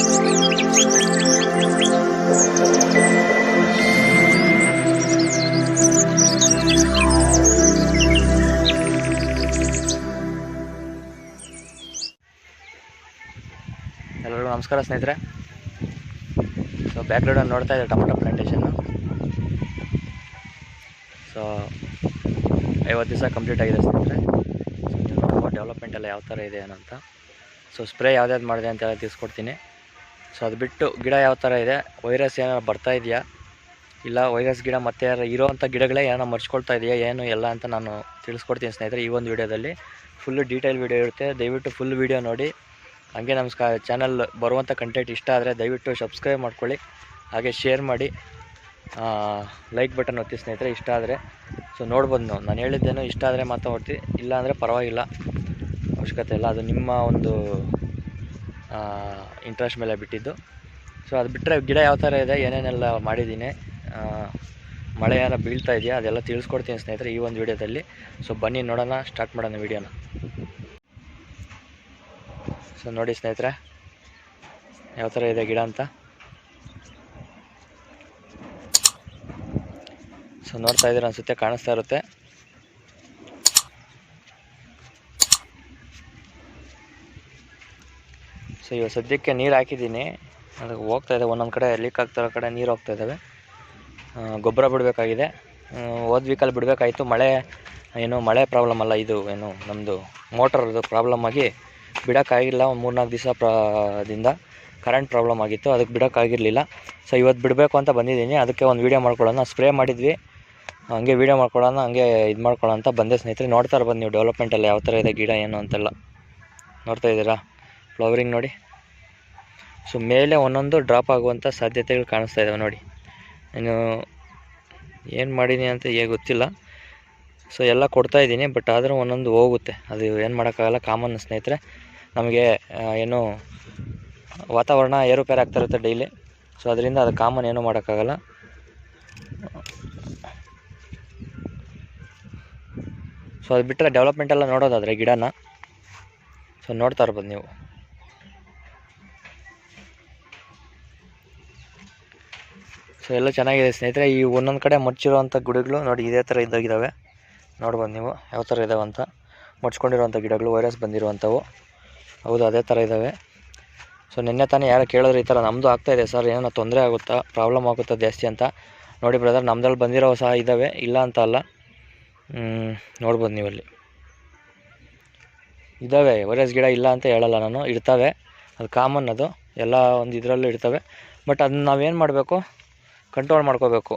ಎಲ್ಲರಿಗೂ ನಮಸ್ಕಾರ ಸ್ನೇಹಿತರೆ. ಸೊ ಬ್ಯಾಕ್ಗ್ರೌಂಡಲ್ಲಿ ನೋಡ್ತಾ ಇದ್ದಾರೆ ಟೊಮೊಟೊ ಪ್ಲಾಂಟೇಶನ್ನು ಸೊ ಐವತ್ತು ದಿವಸ ಕಂಪ್ಲೀಟ್ ಆಗಿದೆ ಸ್ನೇಹಿತರೆ. ಸೊ ಡೆವಲಪ್ಮೆಂಟ್ ಎಲ್ಲ ಯಾವ ಥರ ಇದೆ ಅಂತ ಸೊ ಸ್ಪ್ರೇ ಯಾವ್ದು ಮಾಡಿದೆ ಅಂತ ಹೇಳಿ ತಿಳಿಸ್ಕೊಡ್ತೀನಿ. ಸೊ ಅದು ಬಿಟ್ಟು ಗಿಡ ಯಾವ ಥರ ಇದೆ? ವೈರಸ್ ಏನಾರು ಬರ್ತಾ ಇದೆಯಾ? ಇಲ್ಲ ವೈರಸ್ ಗಿಡ ಮತ್ತೆ ಯಾರು ಇರೋವಂಥ ಗಿಡಗಳೇ ಏನೋ ಮರ್ಚ್ಕೊಳ್ತಾ ಇದೆಯಾ, ಏನು ಎಲ್ಲ ಅಂತ ನಾನು ತಿಳಿಸ್ಕೊಡ್ತೀನಿ ಸ್ನೇಹಿತರೆ ಈ ಒಂದು ವಿಡಿಯೋದಲ್ಲಿ. ಫುಲ್ಲು ಡೀಟೇಲ್ ವಿಡಿಯೋ ಇರುತ್ತೆ. ದಯವಿಟ್ಟು ಫುಲ್ ವಿಡಿಯೋ ನೋಡಿ. ಹಾಗೆ ನಮ್ಮ ಚಾನಲ್ ಬರುವಂಥ ಕಂಟೆಂಟ್ ಇಷ್ಟ ಆದರೆ ದಯವಿಟ್ಟು ಸಬ್ಸ್ಕ್ರೈಬ್ ಮಾಡ್ಕೊಳ್ಳಿ. ಹಾಗೆ ಶೇರ್ ಮಾಡಿ. ಲೈಕ್ ಬಟನ್ ಒತ್ತಿ ಸ್ನೇಹಿತರೆ ಇಷ್ಟ ಆದರೆ. ಸೊ ನೋಡ್ಬೋದು ನಾವು. ನಾನು ಹೇಳಿದ್ದೇನು ಇಷ್ಟ ಆದರೆ ಮಾತ್ರ ಒತ್ತಿ. ಇಲ್ಲ ಅಂದರೆ ಪರವಾಗಿಲ್ಲ. ಅವಶ್ಯಕತೆ ಇಲ್ಲ. ಅದು ನಿಮ್ಮ ಒಂದು ಇಂಟ್ರೆಸ್ಟ್ ಮೇಲೆ ಬಿಟ್ಟಿದ್ದು. ಸೊ ಅದು ಬಿಟ್ಟರೆ ಗಿಡ ಯಾವ ಥರ ಇದೆ, ಏನೇನೆಲ್ಲ ಮಾಡಿದ್ದೀನಿ ಮಳೆ ಏನೋ ಬೀಳ್ತಾ ಇದೆಯಾ, ಅದೆಲ್ಲ ತಿಳಿಸ್ಕೊಡ್ತೀನಿ ಸ್ನೇಹಿತರೆ ಈ ಒಂದು ವಿಡಿಯೋದಲ್ಲಿ. ಸೊ ಬನ್ನಿ ನೋಡೋಣ ಸ್ಟಾರ್ಟ್ ಮಾಡೋಣ ವಿಡಿಯೋನ. ಸೊ ನೋಡಿ ಸ್ನೇಹಿತರೆ, ಯಾವ ಥರ ಇದೆ ಗಿಡ ಅಂತ. ಸೊ ನೋಡ್ತಾ ಇದ್ದೀರ ಅನಿಸುತ್ತೆ, ಕಾಣಿಸ್ತಾ ಇರುತ್ತೆ. ಸೊ ಇವಾಗ ಸದ್ಯಕ್ಕೆ ನೀರು ಹಾಕಿದ್ದೀನಿ. ಅದಕ್ಕೆ ಹೋಗ್ತಾ ಇದೆ. ಒಂದೊಂದು ಕಡೆ ಲೀಕ್ ಆಗ್ತಿರೋ ಕಡೆ ನೀರು ಹೋಗ್ತಾ ಇದ್ದಾವೆ ಗೊಬ್ಬರ ಬಿಡಬೇಕಾಗಿದೆ. ಹೋದ ವೀಕಲ್ಲಿ ಬಿಡಬೇಕಾಯಿತು. ಮಳೆ, ಏನು, ಮಳೆ ಪ್ರಾಬ್ಲಮ್ ಅಲ್ಲ ಇದು, ಏನು ನಮ್ಮದು ಮೋಟರ್ದು ಪ್ರಾಬ್ಲಮ್ ಆಗಿ ಬಿಡೋಕ್ಕಾಗಿಲ್ಲ. ಒಂದು ಮೂರ್ನಾಲ್ಕು ದಿವಸ ಪ್ರಾದಿಂದ ಕರೆಂಟ್ ಪ್ರಾಬ್ಲಮ್ ಆಗಿತ್ತು. ಅದಕ್ಕೆ ಬಿಡೋಕ್ಕಾಗಿರಲಿಲ್ಲ. ಸೊ ಇವತ್ತು ಬಿಡಬೇಕು ಅಂತ ಬಂದಿದ್ದೀನಿ. ಅದಕ್ಕೆ ಒಂದು ವೀಡಿಯೋ ಮಾಡ್ಕೊಳ್ಳೋಣ. ಸ್ಪ್ರೇ ಮಾಡಿದ್ವಿ. ಹಂಗೆ ವೀಡಿಯೋ ಮಾಡ್ಕೊಳ್ಳೋಣ. ಹಂಗೆ ಇದು ಮಾಡ್ಕೊಳ್ಳೋಣ ಅಂತ ಬಂದೆ ಸ್ನೇಹಿತರೆ. ನೋಡ್ತಾ ಬಂದು ನೀವು ಡೆವಲಪ್ಮೆಂಟಲ್ಲಿ ಯಾವ ಥರ ಇದೆ, ಗಿಡ ಏನು ಅಂತೆಲ್ಲ. ನೋಡ್ತಾ ಇದ್ದೀರಾ? ಫ್ಲವರಿಂಗ್ ನೋಡಿ. ಸೊ ಮೇಲೆ ಒಂದೊಂದು ಡ್ರಾಪ್ ಆಗುವಂಥ ಸಾಧ್ಯತೆಗಳು ಕಾಣಿಸ್ತಾ ಇದ್ದಾವೆ ನೋಡಿ. ನಾನು ಏನು ಮಾಡೀನಿ ಅಂತ ಹೇಗೆ ಗೊತ್ತಿಲ್ಲ. ಸೊ ಎಲ್ಲ ಕೊಡ್ತಾ ಇದ್ದೀನಿ ಬಟ್ ಆದರೂ ಒಂದೊಂದು ಹೋಗುತ್ತೆ. ಅದು ಏನು ಮಾಡೋಕ್ಕಾಗಲ್ಲ ಕಾಮನ್ ಸ್ನೇಹಿತರೆ. ನಮಗೆ ಏನು ವಾತಾವರಣ ಏರುಪೇರು ಆಗ್ತಾ ಇರುತ್ತೆ ಡೈಲಿ ಸೊ ಅದರಿಂದ ಅದು ಕಾಮನ್ ಏನೂ ಮಾಡೋಕ್ಕಾಗಲ್ಲ. ಸೊ ಅದು ಬಿಟ್ಟರೆ ಡೆವಲಪ್ಮೆಂಟ್ ಎಲ್ಲ ನೋಡೋದಾದರೆ ಗಿಡನ. ಸೊ ನೋಡ್ತಾ ಇರ್ಬೋದು ನೀವು. ಸೊ ಎಲ್ಲ ಚೆನ್ನಾಗಿದೆ ಸ್ನೇಹಿತರೆ, ಈ ಒಂದೊಂದು ಕಡೆ ಮುಚ್ಚಿರುವಂಥ ಗಿಡಗಳು ನೋಡಿ ಇದೇ ಥರ ಇದ್ದಾಗಿದ್ದಾವೆ ನೋಡ್ಬೋದು ನೀವು ಯಾವ ಥರ ಇದ್ದಾವೆ ಅಂತ. ಮುಚ್ಕೊಂಡಿರುವಂಥ ಗಿಡಗಳು, ವೈರಸ್ ಬಂದಿರುವಂಥವು. ಹೌದು, ಅದೇ ಥರ ಇದ್ದಾವೆ ಸೊ ನಿನ್ನೆ ತಾನೇ ಯಾರು ಕೇಳಿದ್ರೆ ಈ ಥರ ನಮ್ಮದು ಆಗ್ತಾಯಿದೆ ಸರ್, ಏನೋ ತೊಂದರೆ ಆಗುತ್ತಾ, ಪ್ರಾಬ್ಲಮ್ ಆಗುತ್ತಾ ಜಾಸ್ತಿ ಅಂತ. ನೋಡಿ ಬ್ರದರ್ ನಮ್ಮದ್ರಲ್ಲಿ ಬಂದಿರೋ ಸಹ ಇದ್ದಾವೆ ಇಲ್ಲ ಅಂತ ಅಲ್ಲ. ನೋಡ್ಬೋದು ನೀವಲ್ಲಿ. ಇದ್ದಾವೆ ವೈರಸ್ ಗಿಡ ಇಲ್ಲ ಅಂತ ಹೇಳಲ್ಲ ನಾನು ಇರ್ತವೆ ಅದು ಕಾಮನ್ ಅದು, ಎಲ್ಲ ಒಂದು ಇದರಲ್ಲೂ ಇರ್ತವೆ ಬಟ್ ಅದನ್ನ ನಾವೇನು ಮಾಡಬೇಕು? ಕಂಟ್ರೋಲ್ ಮಾಡ್ಕೋಬೇಕು.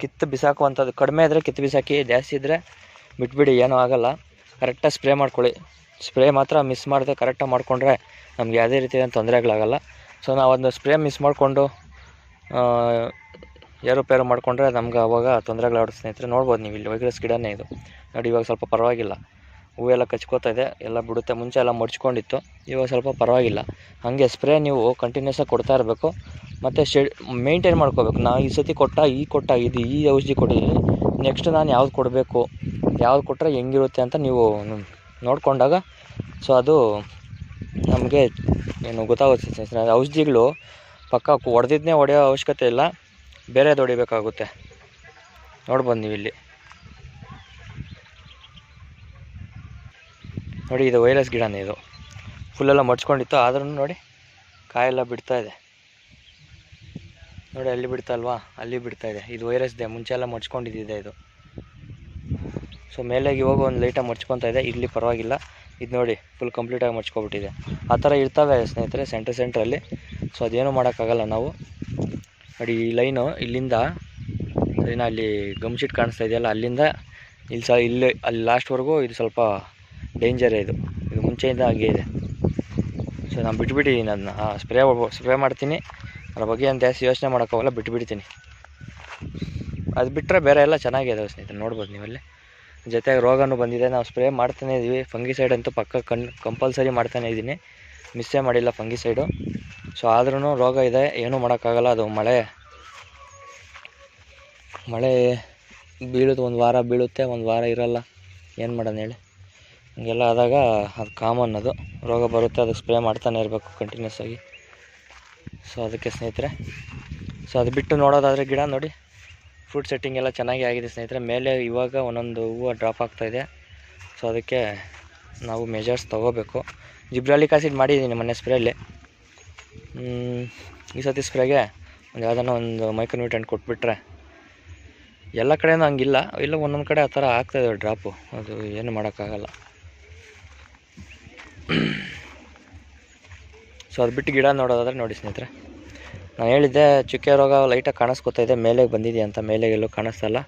ಕಿತ್ತು ಬಿಸಾಕುವಂಥದ್ದು ಕಡಿಮೆ ಇದ್ದರೆ ಕಿತ್ತು ಬಿಸಾಕಿ, ಜಾಸ್ತಿ ಇದ್ದರೆ ಬಿಟ್ಬಿಡಿ, ಏನೂ ಆಗಲ್ಲ. ಕರೆಕ್ಟಾಗಿ ಸ್ಪ್ರೇ ಮಾಡ್ಕೊಳ್ಳಿ. ಸ್ಪ್ರೇ ಮಾತ್ರ ಮಿಸ್ ಮಾಡದೆ ಕರೆಕ್ಟಾಗಿ ಮಾಡಿಕೊಂಡ್ರೆ ನಮ್ಗೆ ಯಾವುದೇ ರೀತಿಯ ತೊಂದರೆಗಳಾಗಲ್ಲ. ಸೊ ನಾವು ಅದನ್ನ ಸ್ಪ್ರೇ ಮಿಸ್ ಮಾಡಿಕೊಂಡು ಏರುಪೇರು ಮಾಡಿಕೊಂಡ್ರೆ ನಮ್ಗೆ ಅವಾಗ ತೊಂದರೆಗಳಾಗುತ್ತೆ ಸ್ನೇಹಿತರೆ. ನೋಡ್ಬೋದು ನೀವು ಇಲ್ಲಿ ವೈಗ್ರಸ್ ಗಿಡನೇ ಇದು. ನೋಡಿ, ಇವಾಗ ಸ್ವಲ್ಪ ಪರವಾಗಿಲ್ಲ. ಹೂವೆಲ್ಲ ಕಚ್ಕೋತಾ ಇದೆ, ಎಲ್ಲ ಬಿಡುತ್ತೆ. ಮುಂಚೆ ಎಲ್ಲ ಮಡ್ಚ್ಕೊಂಡಿತ್ತು ಇವಾಗ ಸ್ವಲ್ಪ ಪರವಾಗಿಲ್ಲ. ಹಾಗೆ ಸ್ಪ್ರೇ ನೀವು ಕಂಟಿನ್ಯೂಸಾಗಿ ಕೊಡ್ತಾ ಇರಬೇಕು. ಮತ್ತು ಶೆಡ್ ಮೇಂಟೈನ್ ಮಾಡ್ಕೋಬೇಕು. ನಾ ಈ ಸತಿ ಕೊಟ್ಟ, ಈ ಕೊಟ್ಟ, ಇದು ಈ ಔಷಧಿ ಕೊಟ್ಟಿದ್ದೀನಿ. ನೆಕ್ಸ್ಟ್ ನಾನು ಯಾವ್ದು ಕೊಡಬೇಕು? ಯಾವ್ದು ಕೊಟ್ಟರೆ ಹೆಂಗಿರುತ್ತೆ ಅಂತ ನೀವು ನೋಡಿಕೊಂಡಾಗ ಸೊ ಅದು ನಮಗೆ ಏನು ಗೊತ್ತಾಗುತ್ತೆ. ಔಷಧಿಗಳು ಪಕ್ಕ ಹೊಡೆದಿದ್ದನ್ನೇ ಹೊಡೆಯೋ ಅವಶ್ಯಕತೆ ಇಲ್ಲ. ಬೇರೆದು ಹೊಡಿಬೇಕಾಗುತ್ತೆ. ನೋಡ್ಬೋದು ನೀವು ಇಲ್ಲಿ. ನೋಡಿ, ಇದು ವೈರಸ್ ಗಿಡನೇ ಇದು. ಫುಲ್ಲೆಲ್ಲ ಮಡ್ಚ್ಕೊಂಡಿತ್ತು ಆದ್ರೂ ನೋಡಿ, ಕಾಯೆಲ್ಲ ಬಿಡ್ತಾ ಇದೆ. ನೋಡಿ, ಅಲ್ಲಿ ಬಿಡ್ತಾ ಅಲ್ವಾ ಅಲ್ಲಿ ಬಿಡ್ತಾ ಇದೆ. ಇದು ವೈರಸ್ ಇದೆ. ಮುಂಚೆ ಎಲ್ಲ ಮಡ್ಚ್ಕೊಂಡಿದ್ದಿದೆ ಇದು. ಸೊ ಮೇಲಾಗಿ ಇವಾಗ ಒಂದು ಲೈಟಾಗಿ ಮಡ್ಚ್ಕೊತಾ ಇದೆ. ಇಲ್ಲಿ ಪರವಾಗಿಲ್ಲ. ಇದು ನೋಡಿ ಫುಲ್ ಕಂಪ್ಲೀಟಾಗಿ ಮಡ್ಚ್ಕೊಬಿಟ್ಟಿದೆ ಆ ಥರ ಇರ್ತವೆ ಸ್ನೇಹಿತರೆ ಸೆಂಟ್ರ್ ಸೆಂಟ್ರಲ್ಲಿ ಸೊ ಅದೇನು ಮಾಡೋಕ್ಕಾಗಲ್ಲ ನಾವು. ನೋಡಿ, ಈ ಲೈನು ಇಲ್ಲಿಂದ ಸರಿನಾ ಅಲ್ಲಿ ಗಮ್ ಶೀಟ್ ಕಾಣಿಸ್ತಾ ಇದೆಯಲ್ಲ, ಅಲ್ಲಿಂದ ಇಲ್ಲಿ ಸಹ ಇಲ್ಲಿ, ಅಲ್ಲಿ ಲಾಸ್ಟ್ವರೆಗೂ ಇದು ಸ್ವಲ್ಪ ಡೇಂಜರೇ ಇದು. ಇದು ಮುಂಚೆಯಿಂದ ಹಾಗೆ ಇದೆ. ಸೊ ನಾನು ಬಿಟ್ಬಿಟ್ಟಿದ್ದೀನಿ ಅದನ್ನ. ಸ್ಪ್ರೇ ಸ್ಪ್ರೇ ಮಾಡ್ತೀನಿ. ಅದ್ರ ಬಗ್ಗೆ ಏನು ಜಾಸ್ತಿ ಯೋಚನೆ ಮಾಡೋಕ್ಕಾಗಲ್ಲ, ಬಿಟ್ಬಿಡ್ತೀನಿ. ಅದು ಬಿಟ್ಟರೆ ಬೇರೆ ಎಲ್ಲ ಚೆನ್ನಾಗಿದೆ ಸ್ನೇಹಿತರೆ ನೋಡ್ಬೋದು ನೀವಲ್ಲಿ. ಜೊತೆಗೆ ರೋಗನೂ ಬಂದಿದೆ, ನಾವು ಸ್ಪ್ರೇ ಮಾಡ್ತಾನೇ ಇದ್ದೀವಿ ಫಂಗಿಸೈಡ್ ಅಂತೂ ಪಕ್ಕ ಕಣ್ ಕಂಪಲ್ಸರಿ ಮಾಡ್ತಾನೇ ಇದ್ದೀನಿ ಮಿಸ್ಸೇ ಮಾಡಿಲ್ಲ ಫಂಗಿಸೈಡು ಸೊ ಆದ್ರೂ ರೋಗ ಇದೆ, ಏನೂ ಮಾಡೋಕ್ಕಾಗಲ್ಲ, ಅದು ಮಳೆ. ಮಳೆ ಬೀಳುತ್ತೆ, ಒಂದು ವಾರ ಬೀಳುತ್ತೆ, ಒಂದು ವಾರ ಇರಲ್ಲ. ಏನು ಮಾಡೋಣ ಹೇಳಿ. ಹಿಂಗೆಲ್ಲ ಆದಾಗ ಅದು ಕಾಮನ್ ಅದು. ರೋಗ ಬರುತ್ತೆ, ಅದಕ್ಕೆ ಸ್ಪ್ರೇ ಮಾಡ್ತಾನೆ ಇರಬೇಕು ಕಂಟಿನ್ಯೂಸ್ ಆಗಿ. ಸೊ ಅದಕ್ಕೆ ಸ್ನೇಹಿತರೆ, ಸೊ ಅದು ಬಿಟ್ಟು ನೋಡೋದಾದರೆ ಗಿಡ ನೋಡಿ. ಫ್ರೂಟ್ ಸೆಟ್ಟಿಂಗ್ ಎಲ್ಲ ಚೆನ್ನಾಗಿ ಆಗಿದೆ ಸ್ನೇಹಿತರೆ. ಮೇಲೆ ಇವಾಗ ಒಂದೊಂದು ಹೂವು ಡ್ರಾಪ್ ಆಗ್ತಾಯಿದೆ ಸೊ ಅದಕ್ಕೆ ನಾವು ಮೆಜರ್ಸ್ ತೊಗೋಬೇಕು. ಜಿಬ್ರಾಲಿಕ್ ಆಸಿಡ್ ಮಾಡಿದ್ದೀನಿ ಮೊನ್ನೆ ಸ್ಪ್ರೇಲಿ ಈ ಸತಿ ಸ್ಪ್ರೇಗೆ ಒಂದು ಯಾವುದನ್ನ ಒಂದು ಮೈಕ್ರೋನ್ಯೂಟ್ರೆಂಟ್ ಕೊಟ್ಬಿಟ್ರೆ ಎಲ್ಲ ಕಡೆಯೂ ಹಂಗಿಲ್ಲ. ಇಲ್ಲ ಒಂದೊಂದು ಕಡೆ ಆ ಥರ ಆಗ್ತಾಯಿದೆ ಡ್ರಾಪು ಅದು ಏನು ಮಾಡೋಕ್ಕಾಗಲ್ಲ. ಸೊ ಅದು ಬಿಟ್ಟು ಗಿಡ ನೋಡೋದಾದ್ರೆ ನೋಡಿ ಸ್ನೇಹಿತರೆ. ನಾನು ಹೇಳಿದ್ದೆ ಚುಕ್ಕೆ ರೋಗ ಲೈಟಾಗಿ ಕಾಣಿಸ್ಕೊತಾ ಇದೆ ಮೇಲೆ ಬಂದಿದೆ ಅಂತ ಮೇಲೆ ಎಲ್ಲೂ ಕಾಣಿಸ್ತಲ್ಲ.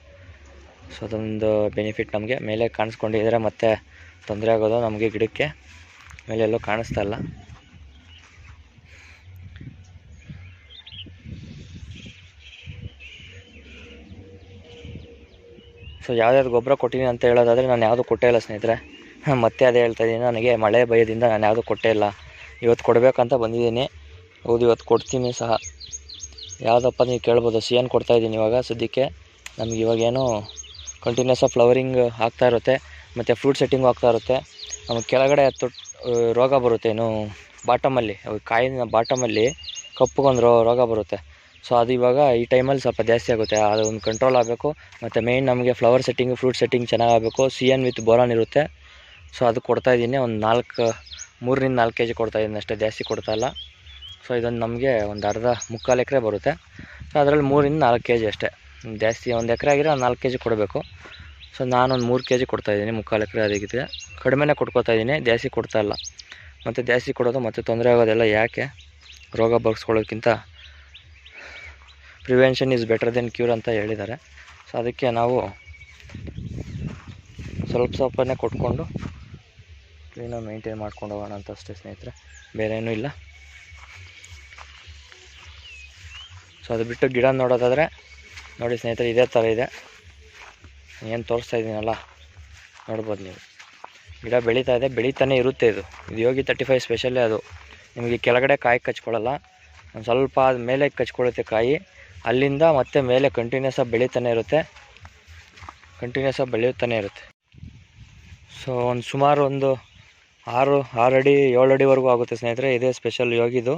ಸೊ ಅದೊಂದು ಬೆನಿಫಿಟ್ ನಮಗೆ. ಮೇಲೆ ಕಾಣಿಸ್ಕೊಂಡಿದ್ರೆ ಮತ್ತೆ ತೊಂದರೆ ಆಗೋದು ನಮಗೆ ಗಿಡಕ್ಕೆ. ಮೇಲೆ ಎಲ್ಲೂ ಕಾಣಿಸ್ತಾ ಇಲ್ಲ. ಸೊ ಯಾವ್ದಾದ್ರು ಗೊಬ್ಬರ ಕೊಟ್ಟಿದ್ದೀನಿ ಅಂತ ಹೇಳೋದಾದರೆ ನಾನು ಯಾವುದು ಕೊಟ್ಟೇ ಇಲ್ಲ ಸ್ನೇಹಿತರೆ. ಮತ್ತೆ ಅದೇ ಹೇಳ್ತಾ ಇದ್ದೀನಿ ನನಗೆ ಮಳೆ ಭಯದಿಂದ ನಾನು ಯಾವುದು ಕೊಟ್ಟೇ ಇಲ್ಲ. ಇವತ್ತು ಕೊಡಬೇಕಂತ ಬಂದಿದ್ದೀನಿ. ಹೌದು, ಇವತ್ತು ಕೊಡ್ತೀನಿ ಸಹ. ಯಾವುದಪ್ಪ ನೀವು ಕೇಳ್ಬೋದು ಸಿ ಕೊಡ್ತಾ ಕೊಡ್ತಾಯಿದ್ದೀನಿ ಇವಾಗ ಸದ್ಯಕ್ಕೆ. ನಮ್ಗೆ ಇವಾಗೇನು ಕಂಟಿನ್ಯೂಸ್ ಆಗಿ ಫ್ಲವರಿಂಗ್ ಆಗ್ತಾ ಇರುತ್ತೆ, ಮತ್ತು ಫ್ರೂಟ್ ಸೆಟ್ಟಿಂಗು ಆಗ್ತಾ ಇರುತ್ತೆ. ನಮಗೆ ಕೆಳಗಡೆ ತೊಟ್ ರೋಗ ಬರುತ್ತೆ ಏನು ಬಾಟಮಲ್ಲಿ ಕಾಯಿನ ಬಾಟಮಲ್ಲಿ ಕಪ್ಪುಗೊಂದು ರೋ, ರೋಗ ಬರುತ್ತೆ. ಸೊ ಅದು ಇವಾಗ ಈ ಟೈಮಲ್ಲಿ ಸ್ವಲ್ಪ ಜಾಸ್ತಿ ಆಗುತ್ತೆ. ಅದೊಂದು ಕಂಟ್ರೋಲ್ ಆಗಬೇಕು, ಮತ್ತು ಮೇಯ್ನ್ ನಮಗೆ ಫ್ಲವರ್ ಸೆಟ್ಟಿಂಗ್ ಫ್ರೂಟ್ ಸೆಟ್ಟಿಂಗ್ ಚೆನ್ನಾಗಾಗಬೇಕು ಸಿ ಎನ್ ವಿತ್ ಬೋರಾನ್ ಇರುತ್ತೆ. ಸೊ ಅದು ಕೊಡ್ತಾಯಿದ್ದೀನಿ ಒಂದು ನಾಲ್ಕು ಮೂರರಿಂದ ನಾಲ್ಕು ಕೆ ಜಿ ಕೊಡ್ತಾಯಿದ್ದೀನಿ ಅಷ್ಟೇ, ಜಾಸ್ತಿ ಕೊಡ್ತಾ ಇಲ್ಲ. ಸೊ ಇದೊಂದು ನಮಗೆ ಒಂದು ಅರ್ಧ ಮುಕ್ಕಾಲು ಎಕರೆ ಬರುತ್ತೆ. ಸೊ ಅದರಲ್ಲಿ ಮೂರಿಂದ ನಾಲ್ಕು ಕೆ ಜಿ ಅಷ್ಟೇ. ಜಾಸ್ತಿ ಒಂದು ಎಕರೆ ಆಗಿರೋ ನಾಲ್ಕು ಕೆ ಜಿ ಕೊಡಬೇಕು. ಸೊ ನಾನೊಂದು ಮೂರು ಕೆ ಜಿ ಕೊಡ್ತಾಯಿದ್ದೀನಿ ಮುಕ್ಕಾಲು ಎಕರೆ ಅದಕ್ಕಿದೆ ಕಡಿಮೆನೇ ಕೊಟ್ಕೋತಾ ಇದ್ದೀನಿ, ಜಾಸ್ತಿ ಕೊಡ್ತಾ ಇಲ್ಲ. ಮತ್ತು ಜಾಸ್ತಿ ಕೊಡೋದು ಮತ್ತು ತೊಂದರೆ ಆಗೋದೆಲ್ಲ ಯಾಕೆ? ರೋಗ ಬಗ್ಸ್ಕೊಳ್ಳೋಕ್ಕಿಂತ prevention is better than cure ಅಂತ ಹೇಳಿದ್ದಾರೆ. ಸೊ ಅದಕ್ಕೆ ನಾವು ಸ್ವಲ್ಪ ಸ್ವಲ್ಪನೇ ಕೊಟ್ಕೊಂಡು ಕ್ಲೀನಾಗಿ ಮೇಂಟೈನ್ ಮಾಡ್ಕೊಂಡು ಹೋಗೋಣ ಅಂತ ಅಷ್ಟೇ ಸ್ನೇಹಿತರೆ. ಬೇರೇನೂ ಇಲ್ಲ. ಸೊ ಅದು ಬಿಟ್ಟು ಗಿಡ ನೋಡೋದಾದರೆ, ನೋಡಿ ಸ್ನೇಹಿತರೆ, ಇದೇ ಥರ ಇದೆ. ಏನು ತೋರಿಸ್ತಾ ಇದ್ದೀನಲ್ಲ? ನೋಡ್ಬೋದು ನೀವು. ಗಿಡ ಬೆಳೀತಾ ಇದೆ, ಬೆಳೀತಾನೆ ಇರುತ್ತೆ ಇದು. ಇದು ಯೋಗಿ ತರ್ಟಿ ಫೈವ್ ಸ್ಪೆಷಲ್ಲೇ ಅದು. ನಿಮಗೆ ಕೆಳಗಡೆ ಕಾಯಿ ಕಚ್ಕೊಳ್ಳಲ್ಲ. ಒಂದು ಸ್ವಲ್ಪ ಆದ ಮೇಲೆ ಕಚ್ಕೊಳ್ಳುತ್ತೆ ಕಾಯಿ. ಅಲ್ಲಿಂದ ಮತ್ತೆ ಮೇಲೆ ಕಂಟಿನ್ಯೂಸ್ ಆಗಿ ಬೆಳೀತಾನೆ ಇರುತ್ತೆ. ಕಂಟಿನ್ಯೂಸ್ ಆಗಿ ಬೆಳೆಯುತ್ತಾನೆ ಇರುತ್ತೆ. ಸೊ ಒಂದು ಸುಮಾರು ಒಂದು ಆರು ಆರು ಅಡಿ ಏಳು ಅಡಿವರೆಗೂ ಆಗುತ್ತೆ ಸ್ನೇಹಿತರೆ. ಇದೇ ಸ್ಪೆಷಲ್ ಯೋಗಿದು.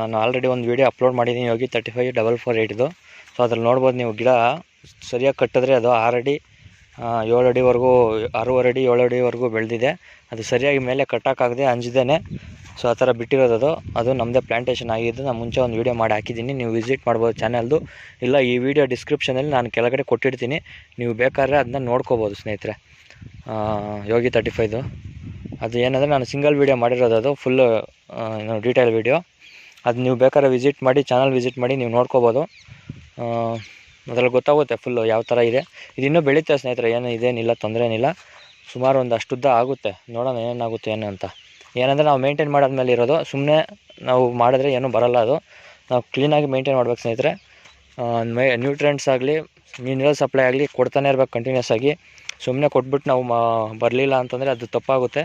ನಾನು ಆಲ್ರೆಡಿ ಒಂದು ವೀಡಿಯೋ ಅಪ್ಲೋಡ್ ಮಾಡಿದ್ದೀನಿ. Yogi thirty five double four ಏಯ್ಟ್ದು ಸೊ ಅದ್ರಲ್ಲಿ ನೋಡ್ಬೋದು ನೀವು ಗಿಡ ಸರಿಯಾಗಿ ಕಟ್ಟಿದ್ರೆ ಅದು ಆರು ಅಡಿ ಏಳು ಅಡಿವರೆಗೂ ಆರೂವರೆ ಅಡಿ ಏಳು ಅಡಿವರೆಗೂ ಬೆಳೆದಿದೆ. ಅದು ಸರಿಯಾಗಿ ಮೇಲೆ ಕಟ್ಟೋಕ್ಕಾಗದೆ ಅಂಜಿದೇನೆ. ಸೊ ಆ ಥರ ಬಿಟ್ಟಿರೋದು ಅದು. ಅದು ನಮ್ಮದೇ ಪ್ಲಾಂಟೇಶನ್ ಆಗಿದ್ದು ನಾನು ಮುಂಚೆ ಒಂದು ವೀಡಿಯೋ ಮಾಡಿ ಹಾಕಿದ್ದೀನಿ. ನೀವು ವಿಸಿಟ್ ಮಾಡ್ಬೋದು ಚಾನಲ್ದು. ಇಲ್ಲ, ಈ ವಿಡಿಯೋ ಡಿಸ್ಕ್ರಿಪ್ಷನಲ್ಲಿ ನಾನು ಕೆಳಗಡೆ ಕೊಟ್ಟಿರ್ತೀನಿ ನೀವು ಬೇಕಾದ್ರೆ ಅದನ್ನ ನೋಡ್ಕೋಬೋದು ಸ್ನೇಹಿತರೆ. ಯೋಗಿ ತರ್ಟಿ ಫೈದು ಅದು ಏನಂದರೆ ನಾನು ಸಿಂಗಲ್ ವೀಡಿಯೋ ಮಾಡಿರೋದು ಅದು ಫುಲ್ಲು ಡೀಟೇಲ್ ವೀಡಿಯೋ ಅದು ನೀವು ಬೇಕಾದ್ರೆ ವಿಸಿಟ್ ಮಾಡಿ ಚಾನಲ್ ವಿಸಿಟ್ ಮಾಡಿ ನೀವು ನೋಡ್ಕೋಬೋದು. ಅದರಲ್ಲಿ ಗೊತ್ತಾಗುತ್ತೆ ಫುಲ್ಲು ಯಾವ ಥರ ಇದೆ. ಇದು ಇನ್ನೂ ಬೆಳೀತದೆ ಸ್ನೇಹಿತರೆ, ಏನು ಇದೇನಿಲ್ಲ ತೊಂದರೆ ಏನಿಲ್ಲ ಸುಮಾರು ಒಂದು ಅಷ್ಟುದ್ದ ಆಗುತ್ತೆ. ನೋಡೋಣ ಏನಾಗುತ್ತೆ, ಏನು ಅಂತ. ಏನಂದರೆ ನಾವು ಮೇಂಟೈನ್ ಮೇಲೆ ಇರೋದು ಸುಮ್ಮನೆ ನಾವು ಮಾಡಿದ್ರೆ ಏನೂ ಬರಲ್ಲ ಅದು. ನಾವು ಕ್ಲೀನಾಗಿ ಮೇಂಟೈನ್ ಮಾಡ್ಬೇಕು ಸ್ನೇಹಿತರೆ. ಮೇ ನ್ಯೂಟ್ರೆಂಟ್ಸ್ ಆಗಲಿ ಮಿನರಲ್ ಸಪ್ಲೈ ಆಗಲಿ ಕೊಡ್ತಾನೆ ಇರ್ಬೇಕು ಕಂಟಿನ್ಯೂಸ್ ಆಗಿ. ಸುಮ್ಮನೆ ಕೊಟ್ಬಿಟ್ಟು ನಾವು ಬರಲಿಲ್ಲ ಅಂತಂದರೆ ಅದು ತಪ್ಪಾಗುತ್ತೆ.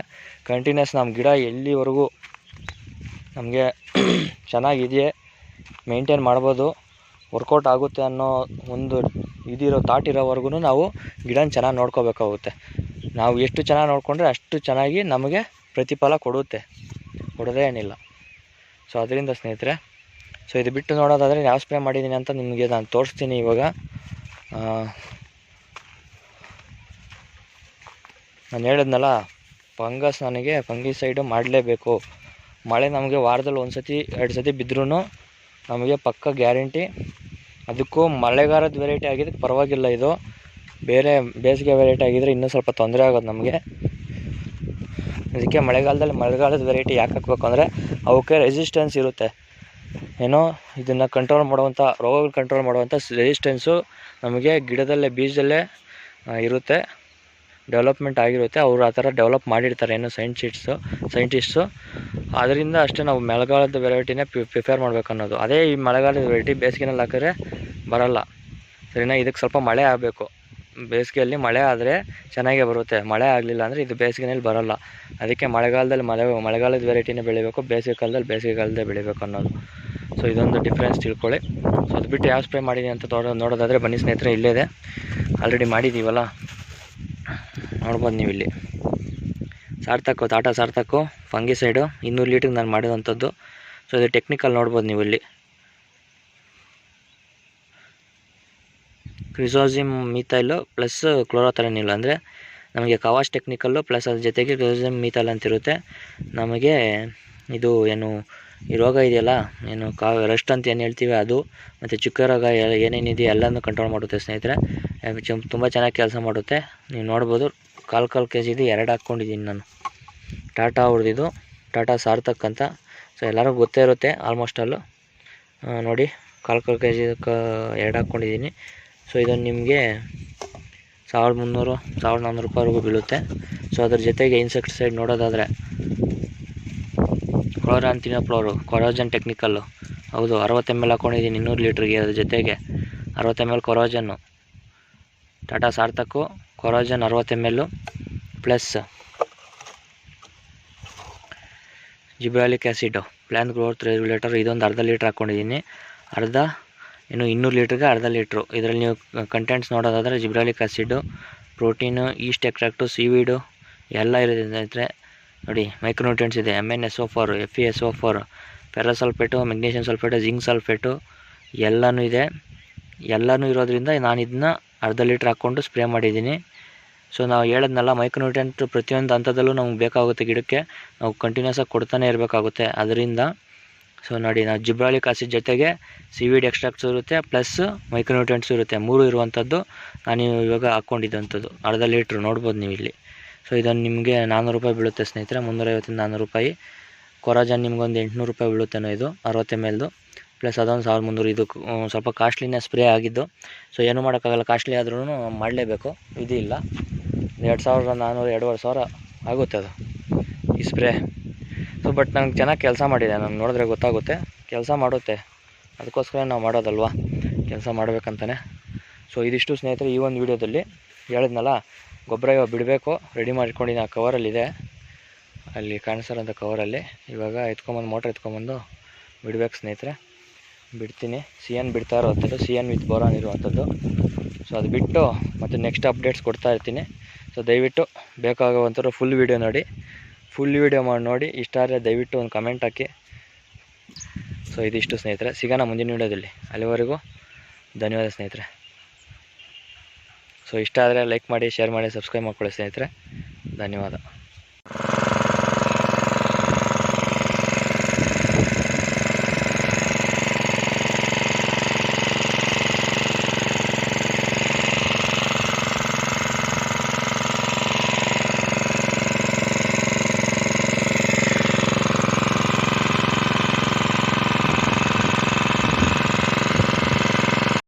ಕಂಟಿನ್ಯೂಸ್ ನಮ್ಮ ಗಿಡ ಎಲ್ಲಿವರೆಗೂ ನಮಗೆ ಚೆನ್ನಾಗಿದೆಯೇ ಮೇಂಟೈನ್ ಮಾಡ್ಬೋದು. ವರ್ಕೌಟ್ ಆಗುತ್ತೆ ಅನ್ನೋ ಒಂದು ಇದಿರೋ ಥಾಟ್ ಇರೋವರೆಗೂ ನಾವು ಗಿಡನ ಚೆನ್ನಾಗಿ ನೋಡ್ಕೋಬೇಕಾಗುತ್ತೆ. ನಾವು ಎಷ್ಟು ಚೆನ್ನಾಗಿ ನೋಡಿಕೊಂಡ್ರೆ ಅಷ್ಟು ಚೆನ್ನಾಗಿ ನಮಗೆ ಪ್ರತಿಫಲ ಕೊಡುತ್ತೆ. ಕೊಡೋದೇ ಏನಿಲ್ಲ. ಸೊ ಅದರಿಂದ ಸ್ನೇಹಿತರೆ ಸೊ ಇದು ಬಿಟ್ಟು ನೋಡೋದಾದರೆ, ಯಾವ ಸ್ಪ್ರೇ ಮಾಡಿದ್ದೀನಿ ಅಂತ ನಿಮಗೆ ನಾನು ತೋರಿಸ್ತೀನಿ ಇವಾಗ ಆ, ನಾನು ಹೇಳಿದ್ನಲ್ಲ, ಫಂಗಸ್ ನನಗೆ ಫಂಗಿಸೈಡು ಮಾಡಲೇಬೇಕು. ಮಳೆ ನಮಗೆ ವಾರದಲ್ಲಿ ಒಂದು ಸತಿ ಎರಡು ಸತಿ ಬಿದ್ದರೂ ನಮಗೆ ಪಕ್ಕ ಗ್ಯಾರಂಟಿ. ಅದಕ್ಕೂ ಮಳೆಗಾಲದ ವೆರೈಟಿ ಆಗಿದ್ದಕ್ಕೆ ಪರವಾಗಿಲ್ಲ ಇದು. ಬೇರೆ ಬೇಸಿಗೆ ವೆರೈಟಿ ಆಗಿದ್ದರೆ ಇನ್ನೂ ಸ್ವಲ್ಪ ತೊಂದರೆ ಆಗೋದು ನಮಗೆ. ಅದಕ್ಕೆ ಮಳೆಗಾಲದಲ್ಲಿ ಮಳೆಗಾಲದ ವೆರೈಟಿ ಯಾಕೆ ಹಾಕ್ಬೇಕು ಅಂದರೆ, ಅವಕ್ಕೆ ರೆಸಿಸ್ಟೆನ್ಸ್ ಇರುತ್ತೆ. ಏನೋ ಇದನ್ನು ಕಂಟ್ರೋಲ್ ಮಾಡುವಂಥ ರೋಗಗಳು ಕಂಟ್ರೋಲ್ ಮಾಡುವಂಥ ರೆಸಿಸ್ಟೆನ್ಸು ನಮಗೆ ಗಿಡದಲ್ಲೇ, ಬೀಜದಲ್ಲೇ ಇರುತ್ತೆ. ಡೆವಲಪ್ಮೆಂಟ್ ಆಗಿರುತ್ತೆ, ಅವರು ಆ ಥರ ಡೆವಲಪ್ ಮಾಡಿರ್ತಾರೆ ಏನು ಸೈಂಟಿಸ್ಟು ಸೈಂಟಿಸ್ಟು ಅದರಿಂದ ಅಷ್ಟೇ ನಾವು ಮಳೆಗಾಲದ ವೆರೈಟಿನೇ ಪ್ರಿಫೇರ್ ಮಾಡ್ಬೇಕು ಅನ್ನೋದು. ಅದೇ ಈ ಮಳೆಗಾಲದ ವೆರೈಟಿ ಬೇಸಿಗೆನಲ್ಲಿ ಹಾಕಿದ್ರೆ ಬರಲ್ಲ. ಸರಿನಾ? ಇದಕ್ಕೆ ಸ್ವಲ್ಪ ಮಳೆ ಆಗಬೇಕು. ಬೇಸಿಗೆಯಲ್ಲಿ ಮಳೆ ಆದರೆ ಚೆನ್ನಾಗೇ ಬರುತ್ತೆ. ಮಳೆ ಆಗಲಿಲ್ಲ ಅಂದರೆ ಇದು ಬೇಸಿಗೆನಲ್ಲಿ ಬರಲ್ಲ. ಅದಕ್ಕೆ ಮಳೆಗಾಲದಲ್ಲಿ ಮಳೆ, ಮಳೆಗಾಲದ ವೆರೈಟಿನೇ ಬೆಳಿಬೇಕು, ಬೇಸಿಗೆ ಕಾಲದಲ್ಲಿ ಬೇಸಿಗೆ ಕಾಲದಲ್ಲಿ ಬೆಳಿಬೇಕು ಅನ್ನೋದು. ಸೊ ಇದೊಂದು ಡಿಫ್ರೆನ್ಸ್ ತಿಳ್ಕೊಳ್ಳಿ. ಸೊ ಅದು ಬಿಟ್ಟು ಯಾವ ಸ್ಪ್ರೇ ಮಾಡಿದ್ದೀನಿ ಅಂತ ನೋಡೋದಾದರೆ ಬನ್ನಿ ಸ್ನೇಹಿತರೆ, ಇಲ್ಲೇ ಇದೆ. ಆಲ್ರೆಡಿ ಮಾಡಿದ್ದೀವಲ್ಲ ನೋಡ್ಬೋದು ನೀವು ಇಲ್ಲಿ. ಸಾರ್ಥಕು, ಟಾಟಾ ಸಾರ್ಥಕು ಫಂಗಿಸೈಡು ಇನ್ನೂರು ಲೀಟ್ರಿಗೆ ನಾನು ಮಾಡಿದಂಥದ್ದು ಸೊ ಇದು ಟೆಕ್ನಿಕಲ್ ನೋಡ್ಬೋದು ನೀವು ಇಲ್ಲಿ. ಕ್ರಿಸೋಸಿಮ್ ಮೀಥೈಲು ಪ್ಲಸ್ ಕ್ಲೋರೋಥಲೆನಿಲ್ ಅಂದರೆ ನಮಗೆ ಕವಾಶ್ ಟೆಕ್ನಿಕಲ್ಲು ಪ್ಲಸ್ ಅದ್ರ ಜೊತೆಗೆ ಕ್ರಿಸೋಜಿಮ್ ಮೀಥೈಲ್ ಅಂತಿರುತ್ತೆ ನಮಗೆ ಇದು ಏನು, ಈ ರೋಗ ಇದೆಯಲ್ಲ, ಏನು ಕಾ, ರಸ್ಟ್ ಅಂತ ಏನು ಹೇಳ್ತೀವಿ ಅದು, ಮತ್ತು ಚುಕ್ಕೆ ರೋಗ ಏನೇನಿದೆಯೋ ಏನೇನಿದೆ ಎಲ್ಲನೂ ಕಂಟ್ರೋಲ್ ಮಾಡುತ್ತೆ ಸ್ನೇಹಿತರೆ. ತುಂಬ ಚೆನ್ನಾಗಿ ಕೆಲಸ ಮಾಡುತ್ತೆ. ನೀವು ನೋಡ್ಬೋದು. ಕಾಲು ಕಾಲು ಕೆ ಜಿದು ಎರಡು ಹಾಕ್ಕೊಂಡಿದ್ದೀನಿ ನಾನು. ಟಾಟಾ ಅವ್ರದ್ದು. ಟಾಟಾ ಸಾರ್ಥಕ್ ಅಂತ ಸೊ ಎಲ್ಲರಿಗೂ ಗೊತ್ತೇ ಇರುತ್ತೆ ಆಲ್ಮೋಸ್ಟ್ ಅಲ್ಲು ನೋಡಿ, ಕಾಲು ಕಾಲು ಕೆ ಜಿ ಎರಡು ಹಾಕ್ಕೊಂಡಿದ್ದೀನಿ. ಸೊ ಇದನ್ನು ನಿಮಗೆ ಸಾವಿರದ ಮುನ್ನೂರು, ಸಾವಿರದ ನಾನ್ನೂರು ರೂಪಾಯಿವರೆಗೂ ಬೀಳುತ್ತೆ. ಸೊ ಅದ್ರ ಜೊತೆಗೆ ಇನ್ಸೆಕ್ಟಿಸೈಡ್ ನೋಡೋದಾದರೆ ಕ್ಲೋರಾಂತಿನ ಫ್ಲೋರು ಕೊರೋಜನ್ ಟೆಕ್ನಿಕಲ್ಲು ಹೌದು, ಅರವತ್ತು ಎಂ ಎಲ್ ಹಾಕ್ಕೊಂಡಿದ್ದೀನಿ ಇನ್ನೂರು ಲೀಟ್ರಿಗೆ ಅದ್ರ ಜೊತೆಗೆ ಅರವತ್ತು ಎಂ ಎಲ್ ಕೊರೋಜನ್ನು. ಟಾಟಾ ಸಾರ್ಥಕು ಕೊರೋಜನ್ ಅರವತ್ತು M L plus gibberellic acid plant growth regulator ಇದೊಂದು ಅರ್ಧ ಲೀಟ್ರ್ ಹಾಕ್ಕೊಂಡಿದ್ದೀನಿ. ಅರ್ಧ, ಇನ್ನು ಇನ್ನೂರು ಲೀಟ್ರಿಗೆ ಅರ್ಧ ಲೀಟ್ರು ಇದರಲ್ಲಿ ನೀವು ಕಂಟೆಂಟ್ಸ್ ನೋಡೋದಾದರೆ gibberellic acid protein yeast extract seaweed ಎಲ್ಲ ಇರೋದ್ರೆ ನೋಡಿ ಮೈಕ್ರೋನ್ಯೂಟ್ರಿಯೆಂಟ್ಸ್ ಇದೆ. M N S O four F E S O four ferrous sulphate magnesium sulphate zinc sulphate ಎಲ್ಲನೂ ಇದೆ. ಎಲ್ಲನೂ ಇರೋದ್ರಿಂದ ನಾನು ಇದನ್ನ ಅರ್ಧ ಲೀಟ್ರ್ ಹಾಕ್ಕೊಂಡು ಸ್ಪ್ರೇ ಮಾಡಿದ್ದೀನಿ. ಸೊ ನಾವು ಹೇಳದ್ನಲ್ಲ ಮೈಕ್ರೋನ್ಯೂಟ್ರಿಯೆಂಟ್ ಪ್ರತಿಯೊಂದು ಹಂತದಲ್ಲೂ ನಮ್ಗೆ ಬೇಕಾಗುತ್ತೆ ಗಿಡಕ್ಕೆ. ನಾವು ಕಂಟಿನ್ಯೂಸ್ ಆಗಿ ಕೊಡ್ತಾನೆ ಇರಬೇಕಾಗುತ್ತೆ. ಅದರಿಂದ ಸೊ ನೋಡಿ, ನಾವು ಜಿಬ್ರಾಲಿಕ್ ಆಸಿಡ್ ಜೊತೆಗೆ ಸಿವಿಡ್ ಎಕ್ಸ್ಟ್ರಾಕ್ಟ್ಸ್ ಇರುತ್ತೆ ಪ್ಲಸ್ ಮೈಕ್ರೋನ್ಯೂಟ್ರಿಯೆಂಟ್ಸ್ ಇರುತ್ತೆ. ಮೂರು ಇರುವಂಥದ್ದು ನಾನು ಇವಾಗ ಹಾಕ್ಕೊಂಡಿದ್ದಂಥದ್ದು ಅರ್ಧ ಲೀಟ್ರ್ ನೋಡ್ಬೋದು ನೀವು ಇಲ್ಲಿ. ಸೊ ಇದನ್ನು ನಿಮಗೆ ನಾನ್ನೂರು ರೂಪಾಯಿ ಬೀಳುತ್ತೆ ಸ್ನೇಹಿತರೆ, ಮುನ್ನೂರೈವತ್ತಿಂದ ನಾನ್ನೂರು ರೂಪಾಯಿ. ಕೊರಾಜನ್ ನಿಮ್ಗೊಂದು ಎಂಟುನೂರು ರೂಪಾಯಿ ಬೀಳುತ್ತೇನೋ ಇದು, ಅರವತ್ತು ಎಂ ಎಲ್ದು ಪ್ಲಸ್ ಅದೊಂದು ಸಾವಿರದ ಮುನ್ನೂರು, ಇದು ಸ್ವಲ್ಪ ಕಾಸ್ಟ್ಲಿನೇ ಸ್ಪ್ರೇ ಆಗಿದ್ದು. ಸೊ ಏನೂ ಮಾಡೋಕ್ಕಾಗಲ್ಲ ಕಾಸ್ಟ್ಲಿ ಆದ್ರೂ ಮಾಡಲೇಬೇಕು. ಇದು ಇಲ್ಲ. ಎರಡು ಸಾವಿರದ ನಾನ್ನೂರು, ಎರಡೂವರೆ ಸಾವಿರ ಆಗುತ್ತೆ ಅದು ಈ ಸ್ಪ್ರೇ ಸೊ ಬಟ್ ನಂಗೆ ಚೆನ್ನಾಗಿ ಕೆಲಸ ಮಾಡಿದೆ. ನಾನು ನೋಡಿದ್ರೆ ಗೊತ್ತಾಗುತ್ತೆ. ಕೆಲಸ ಮಾಡುತ್ತೆ. ಅದಕ್ಕೋಸ್ಕರ ನಾವು ಮಾಡೋದಲ್ವಾ? ಕೆಲಸ ಮಾಡಬೇಕಂತಾನೆ. ಸೊ ಇದಿಷ್ಟು ಸ್ನೇಹಿತರೆ, ಈ ಒಂದು ವಿಡಿಯೋದಲ್ಲಿ ಹೇಳಿದ್ನಲ್ಲ, ಗೊಬ್ಬರ ಇವಾಗ ಬಿಡಬೇಕು ರೆಡಿ ಮಾಡ್ಕೊಂಡಿನ ಆ ಕವರಲ್ಲಿದೆ ಅಲ್ಲಿ ಕಾಣಿಸಿರೋಂಥ ಕವರಲ್ಲಿ ಇವಾಗ ಎತ್ಕೊಂಬಂದು ಮೋಟ್ರ್ ಎತ್ಕೊಂಬಂದು ಬಿಡ್ಬೇಕು ಸ್ನೇಹಿತರೆ. ಬಿಡ್ತೀನಿ. ಸಿ ಎನ್ ಬಿಡ್ತಾ ಇರೋವಂಥದ್ದು. ಸಿ ಎನ್ ವಿತ್ ಬೋರಾನ್ ಇರುವಂಥದ್ದು. ಸೊ ಅದು ಬಿಟ್ಟು ಮತ್ತು ನೆಕ್ಸ್ಟ್ ಅಪ್ಡೇಟ್ಸ್ ಕೊಡ್ತಾ ಇರ್ತೀನಿ. ಸೊ ದಯವಿಟ್ಟು ಬೇಕಾಗುವಂಥವ್ರು ಫುಲ್ ವೀಡಿಯೋ ನೋಡಿ. ಫುಲ್ ವೀಡಿಯೋ ಮಾಡಿ ನೋಡಿ. ಇಷ್ಟ ಆದರೆ ದಯವಿಟ್ಟು ಒಂದು ಕಮೆಂಟ್ ಹಾಕಿ. ಸೊ ಇದಿಷ್ಟು ಸ್ನೇಹಿತರೆ. ಸಿಗೋಣ ಮುಂದಿನ ವೀಡಿಯೋದಲ್ಲಿ. ಅಲ್ಲಿವರೆಗೂ ಧನ್ಯವಾದ ಸ್ನೇಹಿತರೆ. ಸೊ ಇಷ್ಟ ಆದರೆ ಲೈಕ್ ಮಾಡಿ ಶೇರ್ ಮಾಡಿ ಸಬ್ಸ್ಕ್ರೈಬ್ ಮಾಡ್ಕೊಳ್ಳಿ ಸ್ನೇಹಿತರೆ. ಧನ್ಯವಾದ.